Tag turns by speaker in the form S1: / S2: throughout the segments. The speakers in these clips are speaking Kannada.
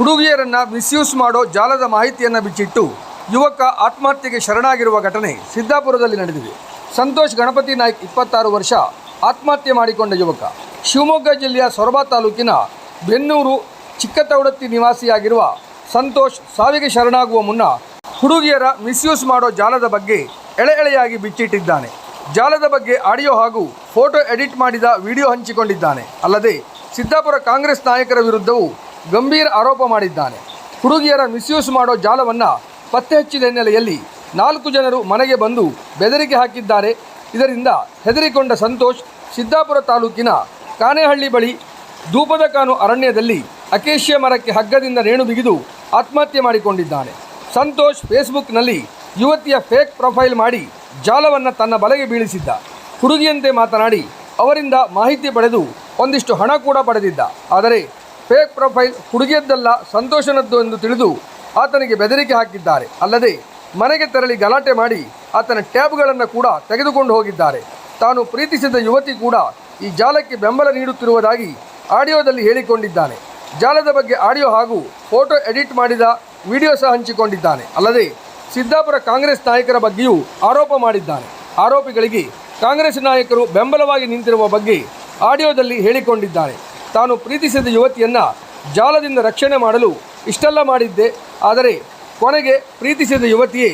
S1: ಹುಡುಗಿಯರನ್ನ ಮಿಸ್ಯೂಸ್ ಮಾಡೋ ಜಾಲದ ಮಾಹಿತಿಯನ್ನು ಬಿಚ್ಚಿಟ್ಟು ಯುವಕ ಆತ್ಮಹತ್ಯೆಗೆ ಶರಣಾಗಿರುವ ಘಟನೆ ಸಿದ್ದಾಪುರದಲ್ಲಿ ನಡೆದಿದೆ. ಸಂತೋಷ್ ಗಣಪತಿ ನಾಯ್ಕ್ ಇಪ್ಪತ್ತಾರು ವರ್ಷ ಆತ್ಮಹತ್ಯೆ ಮಾಡಿಕೊಂಡ ಯುವಕ. ಶಿವಮೊಗ್ಗ ಜಿಲ್ಲೆಯ ಸೊರಬ ತಾಲೂಕಿನ ಬೆನ್ನೂರು ಚಿಕ್ಕತೌಡತ್ತಿ ನಿವಾಸಿಯಾಗಿರುವ ಸಂತೋಷ್ ಸಾವಿಗೆ ಶರಣಾಗುವ ಮುನ್ನ ಹುಡುಗಿಯರ ಮಿಸ್ಯೂಸ್ ಮಾಡೋ ಜಾಲದ ಬಗ್ಗೆ ಎಳೆ ಎಳೆಯಾಗಿ ಬಿಚ್ಚಿಟ್ಟಿದ್ದಾನೆ. ಜಾಲದ ಬಗ್ಗೆ ಆಡಿಯೋ ಹಾಗೂ ಫೋಟೋ ಎಡಿಟ್ ಮಾಡಿದ ವಿಡಿಯೋ ಹಂಚಿಕೊಂಡಿದ್ದಾನೆ. ಅಲ್ಲದೆ ಸಿದ್ದಾಪುರ ಕಾಂಗ್ರೆಸ್ ನಾಯಕರ ವಿರುದ್ಧವೂ ಗಂಭೀರ ಆರೋಪ ಮಾಡಿದ್ದಾನೆ. ಹುಡುಗಿಯರ ಮಿಸ್ಯೂಸ್ ಮಾಡೋ ಜಾಲವನ್ನು ಪತ್ತೆ ಹಚ್ಚಿದ ಹಿನ್ನೆಲೆಯಲ್ಲಿ ನಾಲ್ಕು ಜನರು ಮನೆಗೆ ಬಂದು ಬೆದರಿಕೆ ಹಾಕಿದ್ದಾರೆ. ಇದರಿಂದ ಹೆದರಿಕೊಂಡ ಸಂತೋಷ್ ಸಿದ್ದಾಪುರ ತಾಲೂಕಿನ ಕಾನೇಹಳ್ಳಿ ಬಳಿ ಧೂಪದಕಾನು ಅರಣ್ಯದಲ್ಲಿ ಅಕೇಶಿಯ ಮರಕ್ಕೆ ಹಗ್ಗದಿಂದ ನೇಣು ಬಿಗಿದು ಆತ್ಮಹತ್ಯೆ ಮಾಡಿಕೊಂಡಿದ್ದಾನೆ. ಸಂತೋಷ್ ಫೇಸ್ಬುಕ್ನಲ್ಲಿ ಯುವತಿಯ ಫೇಕ್ ಪ್ರೊಫೈಲ್ ಮಾಡಿ ಜಾಲವನ್ನು ತನ್ನ ಬಲೆಗೆ ಬೀಳಿಸಿದ್ದ. ಹುಡುಗಿಯಂತೆ ಮಾತನಾಡಿ, ಅವರಿಂದ ಮಾಹಿತಿ ಪಡೆದು ಒಂದಿಷ್ಟು ಹಣ ಕೂಡ ಪಡೆದಿದ್ದ. ಆದರೆ ಫೇಕ್ ಪ್ರೊಫೈಲ್ ಹುಡುಗಿಯದ್ದಲ್ಲ, ಸಂತೋಷನದ್ದು ಎಂದು ತಿಳಿದು ಆತನಿಗೆ ಬೆದರಿಕೆ ಹಾಕಿದ್ದಾರೆ. ಅಲ್ಲದೆ, ಮನೆಗೆ ತೆರಳಿ ಗಲಾಟೆ ಮಾಡಿ ಆತನ ಟ್ಯಾಬ್ಗಳನ್ನು ಕೂಡ ತೆಗೆದುಕೊಂಡು ಹೋಗಿದ್ದಾರೆ. ತಾನು ಪ್ರೀತಿಸಿದ ಯುವತಿ ಕೂಡ ಈ ಜಾಲಕ್ಕೆ ಬೆಂಬಲ ನೀಡುತ್ತಿರುವುದಾಗಿ ಆಡಿಯೋದಲ್ಲಿ ಹೇಳಿಕೊಂಡಿದ್ದಾನೆ. ಜಾಲದ ಬಗ್ಗೆ ಆಡಿಯೋ ಹಾಗೂ ಫೋಟೋ ಎಡಿಟ್ ಮಾಡಿದ ವಿಡಿಯೋ ಸಹ ಹಂಚಿಕೊಂಡಿದ್ದಾನೆ. ಅಲ್ಲದೆ, ಸಿದ್ದಾಪುರ ಕಾಂಗ್ರೆಸ್ ನಾಯಕರ ಬಗ್ಗೆಯೂ ಆರೋಪ ಮಾಡಿದ್ದಾನೆ. ಆರೋಪಿಗಳಿಗೆ ಕಾಂಗ್ರೆಸ್ ನಾಯಕರು ಬೆಂಬಲವಾಗಿ ನಿಂತಿರುವ ಬಗ್ಗೆ ಆಡಿಯೋದಲ್ಲಿ ಹೇಳಿಕೊಂಡಿದ್ದಾನೆ ತಾನು ಪ್ರೀತಿಸಿದ ಯುವತಿಯನ್ನು ಜಾಲದಿಂದ ರಕ್ಷಣೆ ಮಾಡಲು ಇಷ್ಟೆಲ್ಲ ಮಾಡಿದ್ದೆ. ಆದರೆ ಕೊನೆಗೆ ಪ್ರೀತಿಸಿದ ಯುವತಿಯೇ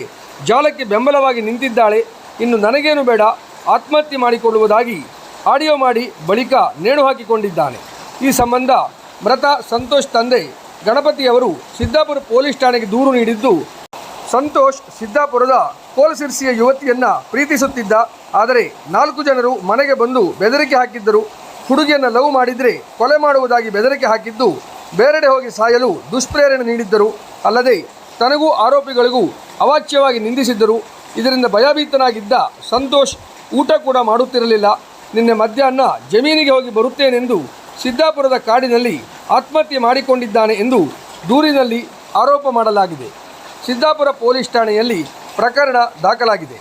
S1: ಜಾಲಕ್ಕೆ ಬೆಂಬಲವಾಗಿ ನಿಂತಿದ್ದಾಳೆ. ಇನ್ನು ನನಗೇನು ಬೇಡ, ಆತ್ಮಹತ್ಯೆ ಮಾಡಿಕೊಳ್ಳುವುದಾಗಿ ಆಡಿಯೋ ಮಾಡಿ ಬಳಿಕ ನೇಣು ಹಾಕಿಕೊಂಡಿದ್ದಾನೆ. ಈ ಸಂಬಂಧ ಮೃತ ಸಂತೋಷ್ ತಂದೆ ಗಣಪತಿಯವರು ಸಿದ್ದಾಪುರ ಪೊಲೀಸ್ ಠಾಣೆಗೆ ದೂರು ನೀಡಿದ್ದು, ಸಂತೋಷ್ ಸಿದ್ದಾಪುರದ ಕೋಲಸಿರ್ಸಿಯ ಯುವತಿಯನ್ನು ಪ್ರೀತಿಸುತ್ತಿದ್ದ. ಆದರೆ ನಾಲ್ಕು ಜನರು ಮನೆಗೆ ಬಂದು ಬೆದರಿಕೆ ಹಾಕಿದ್ದರು. ಹುಡುಗಿಯನ್ನ ಲವ್ ಮಾಡಿದರೆ ಕೊಲೆ ಮಾಡುವುದಾಗಿ ಬೆದರಿಕೆ ಹಾಕಿದ್ದು ಬೇರೆಡೆ ಹೋಗಿ ಸಾಯಲು ದುಷ್ಪ್ರೇರಣೆ ನೀಡಿದ್ದರು. ಅಲ್ಲದೆ ತನಗೂ ಆರೋಪಿಗಳಿಗೂ ಅವಾಚ್ಯವಾಗಿ ನಿಂದಿಸಿದ್ದರು. ಇದರಿಂದ ಭಯಭೀತನಾಗಿದ್ದ ಸಂತೋಷ್ ಊಟ ಕೂಡ ಮಾಡುತ್ತಿರಲಿಲ್ಲ. ನಿನ್ನೆ ಮಧ್ಯಾಹ್ನ ಜಮೀನಿಗೆ ಹೋಗಿ ಬರುತ್ತೇನೆಂದು ಸಿದ್ದಾಪುರದ ಕಾಡಿನಲ್ಲಿ ಆತ್ಮಹತ್ಯೆ ಮಾಡಿಕೊಂಡಿದ್ದಾನೆ ಎಂದು ದೂರಿನಲ್ಲಿ ಆರೋಪ ಮಾಡಲಾಗಿದೆ. ಸಿದ್ದಾಪುರ ಪೊಲೀಸ್ ಠಾಣೆಯಲ್ಲಿ ಪ್ರಕರಣ ದಾಖಲಾಗಿದೆ.